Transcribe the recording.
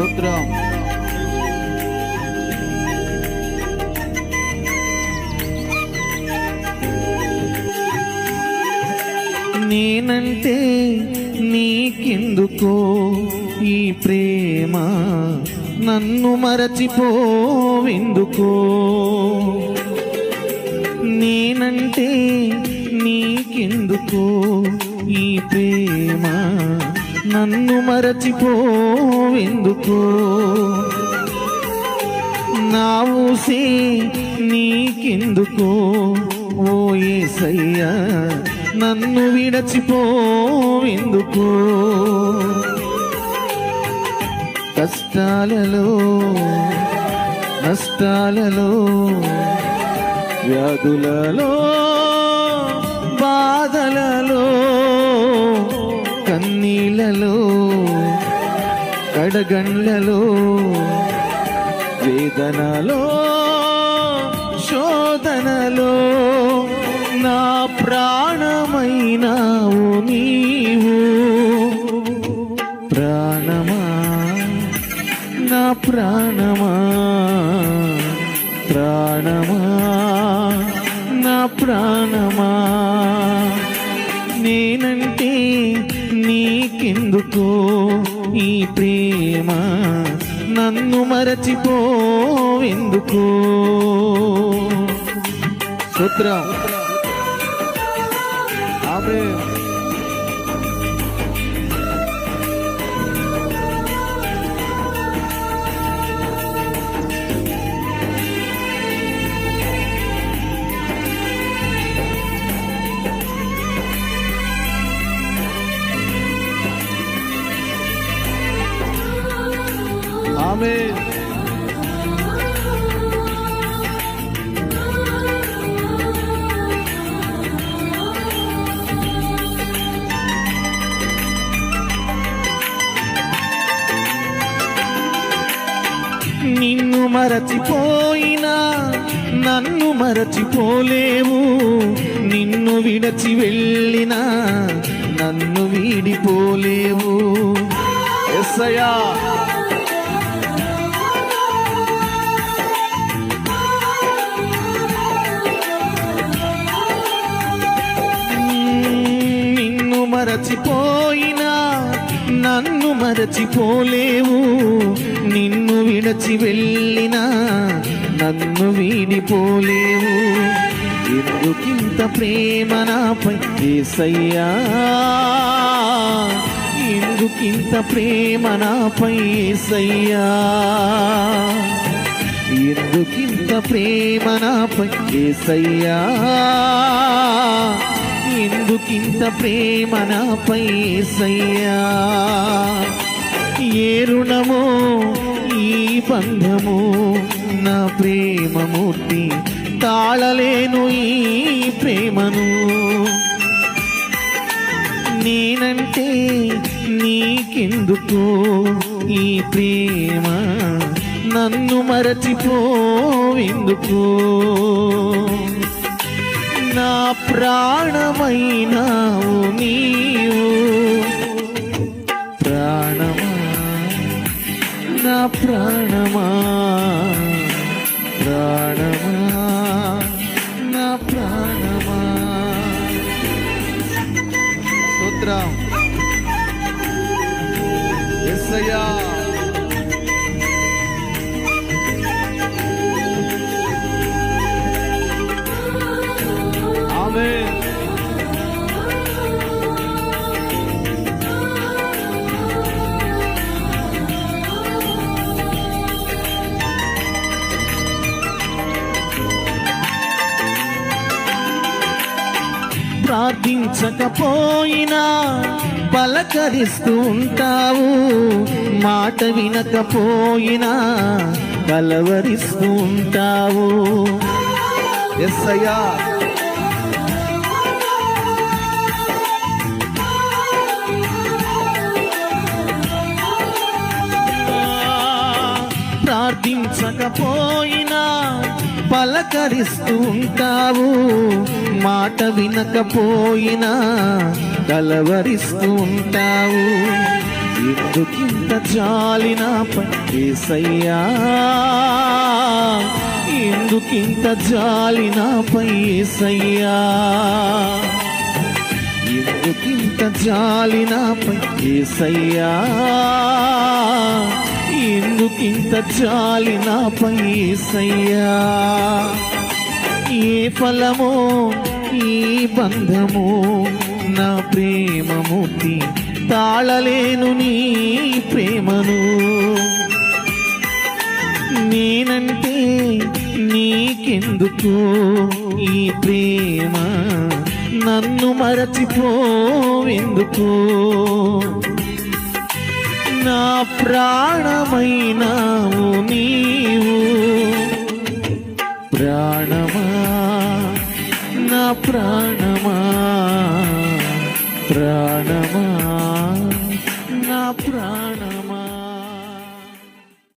స్తోత్రం. నేనంటే నీకెందుకో ఈ ప్రేమ? నన్ను మరచిపోవెందుకో? నేనంటే నీకెందుకో ఈ ప్రేమ? నన్ను మరచిపోవెందుకు? నా ఊసి నీకెందుకు? ఓ ఏసయ్యా నన్ను విడచిపోవెందుకు? కష్టాలలో నష్టాలలో వ్యాధులలో బాధలలో కడగండ్లలో వేదనలో శోధనలో నా ప్రాణమైనావు నీవు. ప్రాణమా? నా ప్రాణమా? ప్రాణమా? నా ప్రాణమా? నేనంటే నీకెందుకో? నీ ప్రేమ నన్ను మరచిపోవెందుకు? సూత్రం ఆమె ఆమె నిన్ను మరచిపోయినా నన్ను మరచిపోలేవు. నిన్ను విడచి వెళ్ళినా నన్ను వీడిపోలేవు. ఎస్సయా మరచిపోయినా నన్ను మరచిపోలేవు. నిన్ను విడచి వెళ్ళినా నన్ను వీడిపోలేవు. ఎందుకింత ప్రేమ నాపై ఏసయ్యా? ఎందుకింత ప్రేమ నాపై ఏసయ్యా? ఎందుకింత ప్రేమ నాపై ఏసయ్యా? ఎందుకింత ప్రేమ నాపై సయ్యా. ఏ రుణమో ఈ బంధము నా ప్రేమమూర్తి తాళలేను ఈ ప్రేమను. నేనంటే నీకెందుకో ఈ ప్రేమ? నన్ను మరచిపోవెందుకో? నా ప్రాణమైనావు నీవు. ప్రాణమా? నా ప్రాణమా? ప్రాణమా? నా ప్రాణమా? స్తోత్రం. ఎస్సయ్యా. ప్రార్థించకపోయినా పలకరిస్తూ ఉంటావు మాట వినకపోయినా కలవరిస్తూ ఉంటావు ఎస్ అయ్యా ప్రార్థించకపోయినా పలకరిస్తూ ఉంటావు. మాట వినకపోయినా కలవరిస్తూ ఉంటావు. ఎందుకింత జాలిన నాపై ఎందుకింత జాలిన పైసయ్యా ఎందుకింత జాలిన నాపై ఎందుకింత జాలి నాపై ఏసయ్యా ఏ ఫలమో ఈ బంధము నా ప్రేమమూర్తి తాళలేను నీ ప్రేమను. నేనంటే నీకెందుకు ఈ ప్రేమ? నన్ను మరచిపోవెందుకు? నా ప్రాణమైనావు నీవు. ప్రాణమా? నా ప్రాణమా? ప్రాణమా? నా ప్రాణమా?